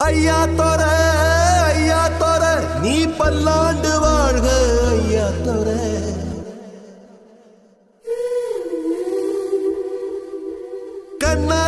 ஐயா தோற ஐயா தோற நீ பல்லாண்டு வாழ்க ஐயா தோற. கண்ணா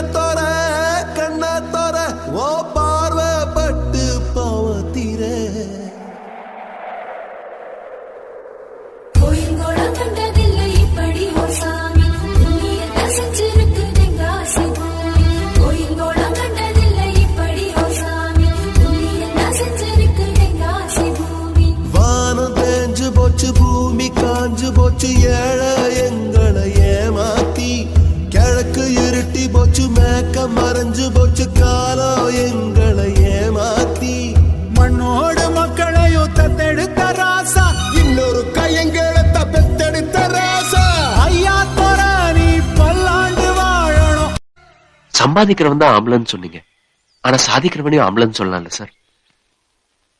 பூமி காஞ்சு போச்சு ஏழை எங்களை ஏமாத்தி. கிழக்கு இருட்டி போச்சு மேக்க மறைஞ்சு போச்சு காலம் எங்களை ஏமாத்தி. மண்ணோடு மக்களையும் தத்தெடுத்த ராசா. இன்னொரு கையங்களை தப்பெத்தெடுத்த ராசா. ஐயா நீ பல்லாண்டு வாழணும். சம்பாதிக்கிறவன் தான் ஆம்பளன்னு சொன்னீங்க. ஆனா சாதிக்கிறவனையும் ஆம்பளன்னு சொல்லலாம்ல சார்.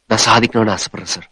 நான் சாதிக்கணும்னு ஆசைப்படுறேன் சார்.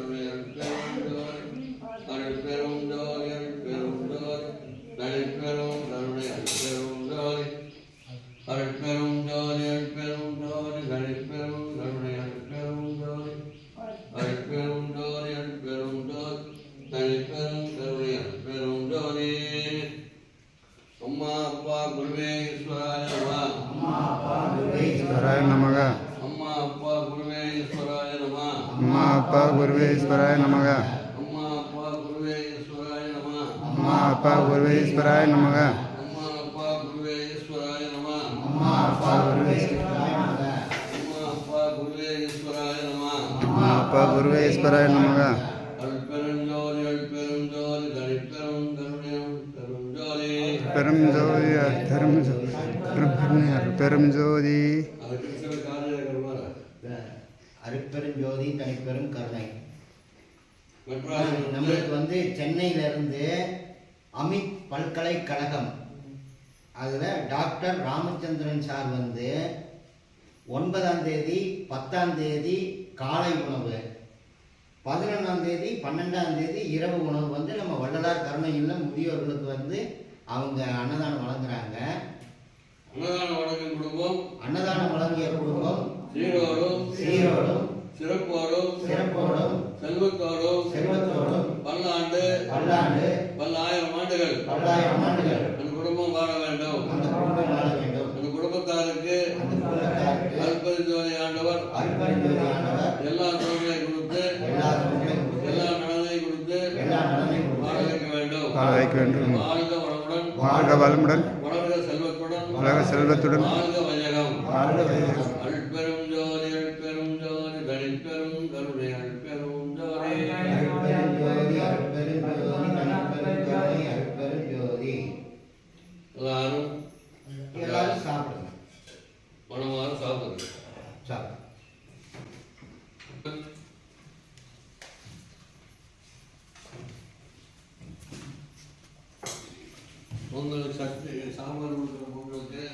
गुरुवेश्वराय नमः। अम्मा அருட்பெரும் ஜோதி தனிப்பெரும் கருணை. நம்மளுக்கு வந்து சென்னையிலிருந்து அமித் பல்கலைக்கழகம். அதில் டாக்டர் ராமச்சந்திரன் சார் வந்து ஒன்பதாம் தேதி பத்தாம் தேதி காலை உணவு. பதினொன்றாம் தேதி பன்னெண்டாம் தேதி இரவு உணவு வந்து நம்ம வள்ளலார் கருணை இல்லம் முதியோர்களுக்கு வந்து அவங்க அன்னதானம் வழங்குறாங்க. அன்னதான வழங்கும் குடும்பம் அன்னதானம் வழங்கிய குடும்பம் சீரோடும் சீரோடும் சிறப்போடும் சிறப்போடும் செல்வத்தோடும் செல்வத்தோடும் பல்லாண்டு பல்லாண்டு பல்லாயிரம் ஆண்டுகள் பல்லாயிரம் ஆண்டுகள் அந்த குடும்பம் வாழ வேண்டும். அந்த குடும்பம் வாழ வேண்டும். அந்த குடும்பத்தாருக்கு அல்பரிஜோதி ஆண்டவர் அருட்பெருஞ்சோதி ஆண்டவர் எல்லா தொழிலை கொடுத்து எல்லா கொடுத்து, எல்லா நலனை கொடுத்து எல்லா நலனையும் வாழ வைக்க வேண்டும். வாழ வைக்க வேண்டும். வாழ்க வளமுடன். வாழ்க வளமுடன். உலக செல்வத்துடன் வாழ்க ಒಂದು ಶಕ್ತಿ ಸಾಮಾನು ಉಳಿದ್ರೆ